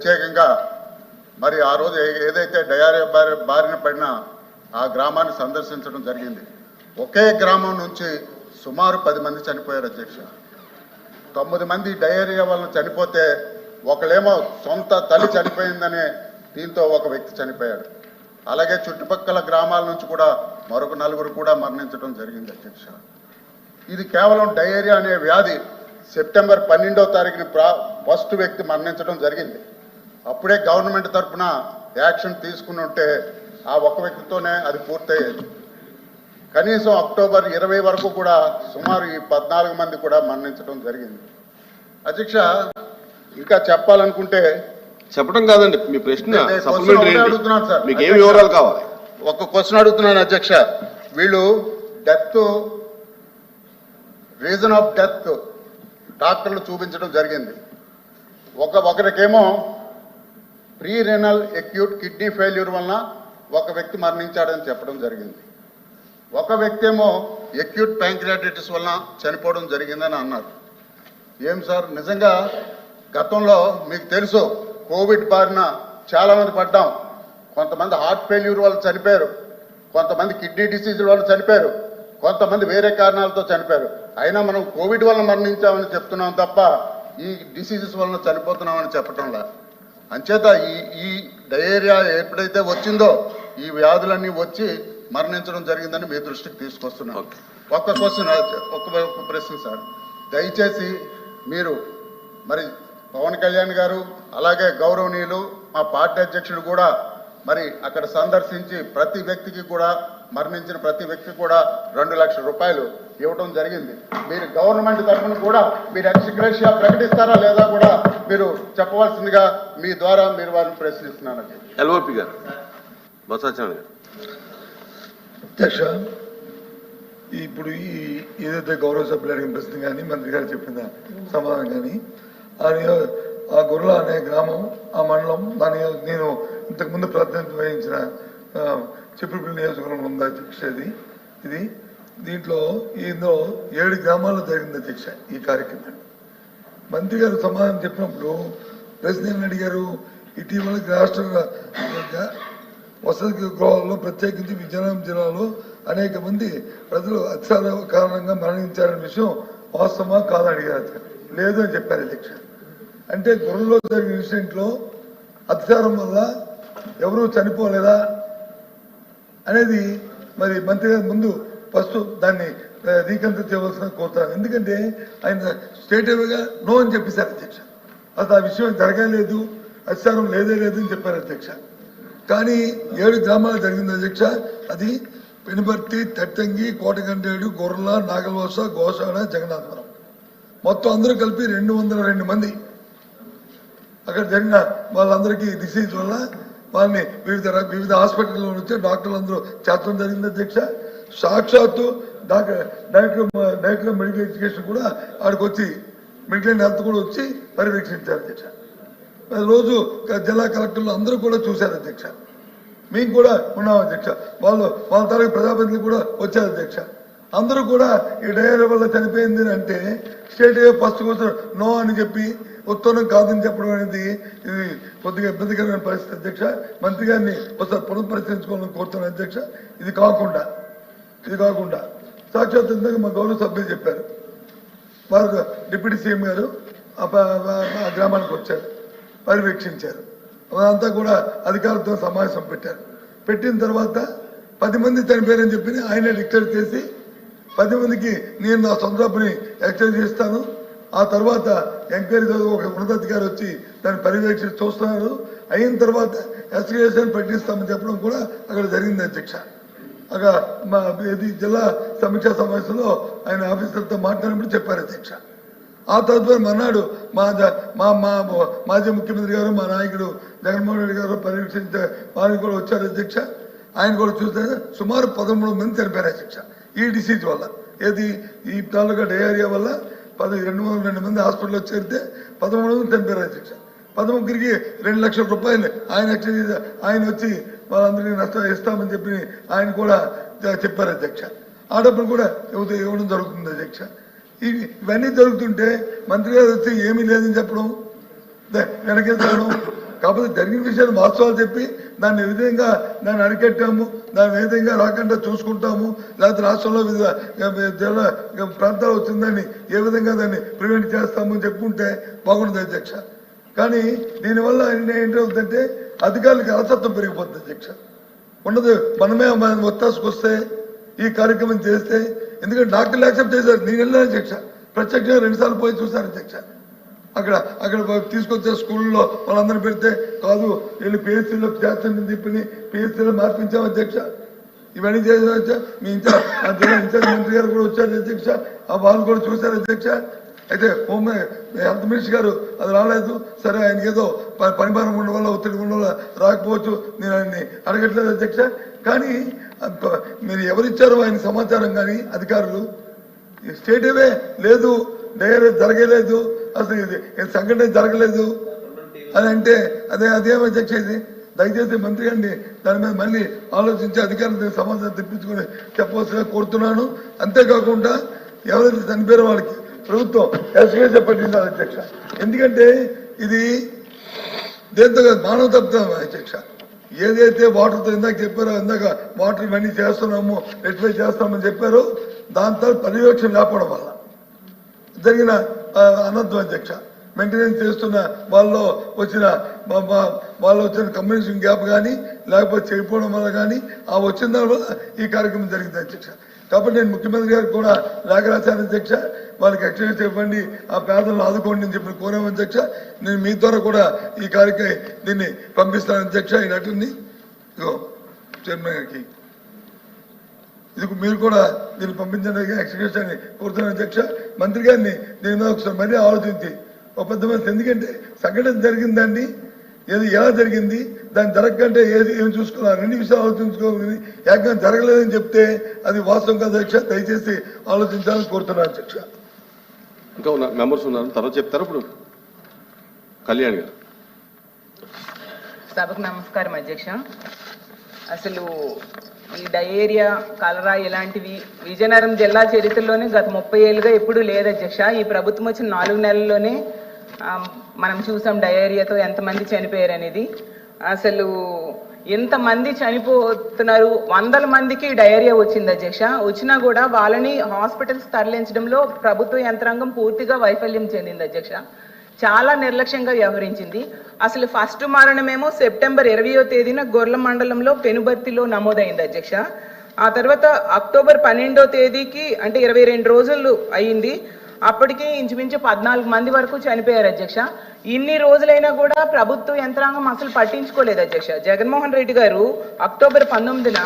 ప్రత్యేకంగా మరి ఆ రోజు ఏదైతే డయారియా బారి బారిన పడిన ఆ గ్రామాన్ని సందర్శించడం జరిగింది. ఒకే గ్రామం నుంచి సుమారు పది మంది చనిపోయారు అధ్యక్ష. తొమ్మిది మంది డయేరియా వలన చనిపోతే ఒకళ్ళేమో సొంత తల్లి చనిపోయిందనే దీంతో ఒక వ్యక్తి చనిపోయాడు. అలాగే చుట్టుపక్కల గ్రామాల నుంచి కూడా మరొక నలుగురు కూడా మరణించడం జరిగింది అధ్యక్ష. ఇది కేవలం డయేరియా అనే వ్యాధి సెప్టెంబర్ పన్నెండవ తారీఖున ప్రా ఫస్ట్ వ్యక్తి మరణించడం జరిగింది. అప్పుడే గవర్నమెంట్ తరఫున యాక్షన్ తీసుకుని ఉంటే ఆ ఒక వ్యక్తితోనే అది పూర్తయ్యేది కనీసం అక్టోబర్ ఇరవై వరకు కూడా సుమారు ఈ పద్నాలుగు మంది కూడా మరణించడం జరిగింది అధ్యక్ష ఇంకా చెప్పాలనుకుంటే చెప్పడం కాదండి మీ ప్రశ్న? అడుగుతున్నాను సార్. మీకు ఏం. వివరాలు కావాలి ఒక క్వశ్చన్ అడుగుతున్నాను అధ్యక్ష వీళ్ళు డెత్ రీజన్ ఆఫ్ డెత్ డాక్టర్లు చూపించడం జరిగింది ఒక ఒకరికేమో pre renal acute kidney failure వలన ఒక వ్యక్తి మరణించాడని చెప్పడం జరిగింది. ఒక వ్యక్తి ఏమో ఎక్యూట్ ప్యాంక్రియాటిటిస్ వలన చనిపోవడం జరిగిందని అన్నారు. ఏం సార్? నిజంగా గతంలో మీకు తెలుసు కోవిడ్ బారిన చాలామంది పడ్డాం. కొంతమంది హార్ట్ ఫెయిల్యూర్ వల్ల చనిపోయారు. కొంతమంది కిడ్నీ డిసీజ్ వల్ల చనిపోయారు. కొంతమంది వేరే కారణాలతో చనిపోయారు. అయినా మనం కోవిడ్ వల్ల మరణించామని చెప్తున్నాం తప్ప ఈ డిసీజెస్ వలన చనిపోతున్నామని చెప్పటంలా అంచేత ఈ ఈ డయేరియా ఎప్పుడైతే వచ్చిందో ఈ వ్యాధులన్నీ వచ్చి మరణించడం జరిగిందని మీ దృష్టికి తీసుకొస్తున్నాం Okay. ఒక్క క్వశ్చన్ ఒక్క ఒక్క ప్రశ్న సార్ దయచేసి మీరు మరి పవన్ కళ్యాణ్ గారు అలాగే గౌరవనీయులు మా పార్టీ అధ్యక్షుడు కూడా మరి అక్కడ సందర్శించి ప్రతి వ్యక్తికి కూడా మరణించిన ప్రతి వ్యక్తి కూడా రెండు లక్షల రూపాయలు ఇవ్వడం జరిగింది. మీరు గవర్నమెంట్ తరఫున కూడా మీరు ఎక్స్గ్రేషియా ప్రకటిస్తారా లేదా కూడా మీరు చెప్పవలసిందిగా మీ ద్వారా మీరు వారిని ప్రశ్నిస్తున్నాను. ఎల్ఓపి గారు. గారు. అధ్యక్ష ఇప్పుడు ఈ ఏదైతే గౌరవ సభ్యులు అడిగిన ప్రశ్న కానీ మంత్రి గారు చెప్పిన సమాధానం కానీ ఆ గుర్ల అనే గ్రామం ఆ మండలం దాని నేను ఇంతకుముందు ప్రాతినిధ్యం వహించిన చిప్పుడుపల్లి నియోజకవర్గం ఉంది అధ్యక్ష ఇది? ఇది దీంట్లో ఇందులో ఏడు గ్రామాల్లో జరిగింది అధ్యక్ష ఈ కార్యక్రమం. మంత్రి గారు సమాధానం చెప్పినప్పుడు ప్రెసిడెంట్ అడిగారు ఇటీవల రాష్ట్ర వసతి గృహాల్లో ప్రత్యేకించి విజయనగరం జిల్లాలో అనేక మంది ప్రజలు అత్యార కారణంగా మరణించారనే విషయం వాస్తవమా కాదని అడిగారు లేదు అని చెప్పారు అధ్యక్ష. అంటే గుర్రంలో జరిగిన ఇన్సిడెంట్లో అత్యాచారం వల్ల ఎవరూ చనిపోలేదా? అనేది మరి మంత్రి గారి ముందు ఫస్ట్ దాన్ని రీకన్సిడర్ చేయవలసిన కోరుతాను ఎందుకంటే ఆయన స్టేట్గా నో అని చెప్పేశారు అధ్యక్ష. అసలు ఆ విషయం జరగలేదు అధికారం లేదే లేదు అని చెప్పారు అధ్యక్ష. కానీ ఏడు గ్రామాలు జరిగింది అధ్యక్ష. అది పెనుబర్తి తట్టంగి కోటగంటేడు గొర్రెల నాగలవస గోసాడ జగన్నాథపురం. మొత్తం అందరూ కలిపి రెండు వందల రెండు మంది. అక్కడ జరిగిన వాళ్ళందరికీ డిసీజ్ వల్ల వాళ్ళని వివిధ వివిధ హాస్పిటల్లో నుంచి డాక్టర్లు అందరూ చేర్చడం జరిగింది అధ్యక్ష. సాక్షాత్తు doctor director director medical education కూడా ఆడికి వచ్చి మెడికల్ హెల్త్ కూడా వచ్చి పర్యవేక్షించారు అధ్యక్ష. రోజు జిల్లా కలెక్టర్లు అందరూ కూడా చూశారు అధ్యక్ష. మేము కూడా ఉన్నాం అధ్యక్ష. వాళ్ళు వాళ్ళ తరగతి ప్రజాప్రతినిధులు కూడా వచ్చారు అధ్యక్ష. అందరూ కూడా ఈ డయేరియా వల్ల చనిపోయింది అని అంటే స్టేట్ ఫస్ట్ కోసం నో అని చెప్పి ఉత్తరం కాదని చెప్పడం అనేది ఇది కొద్దిగా ఇబ్బందికరమైన పరిస్థితి అధ్యక్ష. మంత్రి గారిని ఒకసారి పునఃపరిశీలించుకోవాలని కోరుతున్నాను అధ్యక్ష. ఇది కాకుండా ఇది కాకుండా. సాక్షాత్ ఇందాక మా గౌరవ సభ్యులు చెప్పారు. వారు డిప్యూటీ సీఎం గారు ఆ గ్రామానికి వచ్చారు పర్యవేక్షించారు. అదంతా కూడా అధికారులతో సమావేశం పెట్టారు. పెట్టిన తర్వాత పది మంది చనిపోయారని చెప్పి ఆయన డిక్లేర్ చేసి పది మందికి నేను నా సొంత డబ్బుని ఎక్స్చేంజ్ చేస్తాను ఆ తర్వాత ఎంక్వైరీ ఒక ఉన్నతాధికారి వచ్చి దాన్ని పర్యవేక్షణ చూస్తున్నారు. అయిన తర్వాత ఎస్టిగేషన్ పెట్టిస్తామని చెప్పడం కూడా అక్కడ జరిగింది అధ్యక్ష. అక్కడ మా ఇది జిల్లా సమీక్షా సమావేశంలో ఆయన ఆఫీసర్తో మాట్లాడినప్పుడు చెప్పారు అధ్యక్ష. ఆ తదుపరి మన్నాడు మా మా మా మాజీ ముఖ్యమంత్రి గారు మా నాయకుడు జగన్మోహన్ రెడ్డి గారు పర్యవేక్షించే వారిని కూడా వచ్చారు అధ్యక్ష. ఆయన కూడా చూస్తే సుమారు పదమూడు మంది చనిపోయారు అధ్యక్ష. ఈ డిసీజ్ వల్ల ఏది ఈ తాలూకా డయేరియా వల్ల పది రెండు వందల రెండు మంది హాస్పిటల్లో చేరితే పదమూడు మంది చనిపోయారు అధ్యక్ష పదముగ్గురికి రెండు లక్షల రూపాయలు ఆయన ఆయన వచ్చి వాళ్ళందరినీ నష్టం ఇస్తామని చెప్పి ఆయన కూడా చెప్పారు అధ్యక్ష. ఆ డబ్బులు కూడా ఇవ్వదు ఇవ్వడం జరుగుతుంది అధ్యక్ష. ఇవి ఇవన్నీ జరుగుతుంటే మంత్రి గారు వచ్చి ఏమీ లేదని చెప్పడం? ద- కాకపోతే జరిగిన విషయాలు వాస్తవాలు చెప్పి దాన్ని విధంగా దాన్ని అరికెట్టాము దాన్ని ఏ విధంగా రాకుండా చూసుకుంటాము లేకపోతే రాష్ట్రంలో వివిధ జిల్లా ప్రాంతాలు వచ్చిందని ఏ విధంగా దాన్ని ప్రివెంట్ చేస్తాము అని చెప్పుకుంటే బాగుంటుంది అధ్యక్ష. కానీ దీనివల్ల ఏంటవుతుందంటే అధికారులకు అలసత్వం పెరిగిపోతుంది అధ్యక్ష. ఉండదు మనమే మన ఒత్తాసుకు వస్తే ఈ కార్యక్రమం చేస్తే ఎందుకంటే డాక్టర్లు యాక్సెప్ట్ చేశారు. నేను వెళ్ళాను అధ్యక్ష. ప్రత్యక్షంగా రెండుసార్లు పోయి చూశాను అధ్యక్ష. అక్కడ అక్కడ తీసుకొచ్చే స్కూల్లో వాళ్ళందరూ పెడితే కాదు వీళ్ళు పిహెచ్సీలో చేస్తానని చెప్పి పిహెచ్సీలో మార్పించాం అధ్యక్ష. ఇవన్నీ చేసే మీ ఇన్ఛార్జ్ ఇన్ఛార్జ్ మంత్రి గారు కూడా వచ్చారు అధ్యక్ష. ఆ వాళ్ళు కూడా చూశారు అధ్యక్ష. అయితే హోమ్ హెల్త్ మినిస్టర్ గారు అది రాలేదు. సరే ఆయనకి ఏదో పని పనిభారం ఉండడం వల్ల ఒత్తిడి ఉండడం వల్ల రాకపోవచ్చు. నేను ఆయన్ని అడగట్లేదు అధ్యక్ష. కానీ మీరు ఎవరిచ్చారో ఆయన సమాచారం కానీ అధికారులు స్టేట్ ఏవే లేదు. డైరీ జరగలేదు. అసలు ఇది సంఘటన జరగలేదు. అని అంటే అదే అదేం అధ్యక్ష దయచేసి మంత్రి గారిని దాని మీద మళ్ళీ ఆలోచించి అధికారులు సమాచారం తెప్పించుకొని చెప్పవలసిన కోరుతున్నాను. అంతేకాకుండా ఎవరైతే చనిపోయిన వాళ్ళకి ప్రభుత్వం ఎస్కేసే పట్టించాలి అధ్యక్ష. ఎందుకంటే ఇది దేంతో కాదు మానవ తప్పుతాం అధ్యక్ష. ఏదైతే వాటర్తో ఇందాక చెప్పారో ఇందాక వాటర్ ఇవన్నీ చేస్తున్నాము రెక్టిఫై చేస్తామని చెప్పారో దాంతో పర్యవేక్షణ లేకపోవడం వల్ల. జరిగిన ఆ, అనర్థం అధ్యక్ష. మెయింటెనెన్స్ చేస్తున్న వాళ్ళలో వచ్చిన వాళ్ళు వచ్చిన కమ్యూనికేషన్ గ్యాప్ కానీ లేకపోతే చెడిపోవడం వల్ల కానీ ఆ వచ్చిన దాని వల్ల ఈ కార్యక్రమం జరిగింది అధ్యక్ష. కాబట్టి నేను ముఖ్యమంత్రి గారికి కూడా లేఖ రాశాను అధ్యక్ష. వాళ్ళకి ఎక్స్చేంజ్ ఇవ్వండి ఆ పేదలను ఆదుకోండి అని చెప్పి కోరాము అధ్యక్ష. నేను మీ ద్వారా కూడా ఈ కార్యక్రమం దీన్ని పంపిస్తాను అధ్యక్ష ఈ నటుని ఇగో చైర్మన్ గారికి. ఇది మీరు కూడా దీన్ని పంపించడానికి అని కోరుతున్నాను అధ్యక్ష. మంత్రి గారిని దీని మీద ఒకసారి మరీ ఆలోచించి. ఒక పెద్ద మంది ఎందుకంటే సంఘటన జరిగిందండి. ఏది ఎలా జరిగింది? దాని జరగకంటే ఏది ఏం చూసుకోవాలి? రెండు విషయాలు ఆలోచించుకోవాలి. ఏకంగా జరగలేదని చెప్తే అది వాస్తవం కాదు అధ్యక్ష. దయచేసి ఆలోచించాలని కోరుతున్నాను అధ్యక్ష. ఇంకా ఉన్న మెంబర్స్ ఉన్నారు. తర్వాత చెప్తారు ఇప్పుడు? కళ్యాణ్ గారు. సభకు నమస్కారం అధ్యక్ష. అసలు ఈ డయేరియా కలరా ఇలాంటివి విజయనగరం జిల్లా చరిత్రలోనే గత ముప్పై ఏళ్ళుగా ఎప్పుడూ లేదు అధ్యక్ష. ఈ ప్రభుత్వం వచ్చిన నాలుగు నెలల్లోనే మనం చూసాం డయేరియాతో ఎంతమంది చనిపోయారు అనేది. అసలు ఎంతమంది చనిపోతున్నారు వందల మందికి డయేరియా వచ్చింది అధ్యక్ష. వచ్చినా కూడా వాళ్ళని హాస్పిటల్స్ తరలించడంలో ప్రభుత్వ యంత్రాంగం పూర్తిగా వైఫల్యం చెందింది అధ్యక్ష. చాలా నిర్లక్ష్యంగా వ్యవహరించింది. అసలు ఫస్ట్ మరణమేమో సెప్టెంబర్ ఇరవయో తేదీన గొర్ల మండలంలో పెనుబర్తిలో నమోదైంది అధ్యక్ష. ఆ తర్వాత అక్టోబర్ పన్నెండో తేదీకి అంటే ఇరవై రెండు రోజులు అయింది. అప్పటికి ఇంచుమించు పద్నాలుగు మంది వరకు చనిపోయారు అధ్యక్ష. ఇన్ని రోజులైనా కూడా ప్రభుత్వ యంత్రాంగం అసలు పట్టించుకోలేదు అధ్యక్ష. జగన్మోహన్ రెడ్డి గారు అక్టోబర్ పంతొమ్మిదిన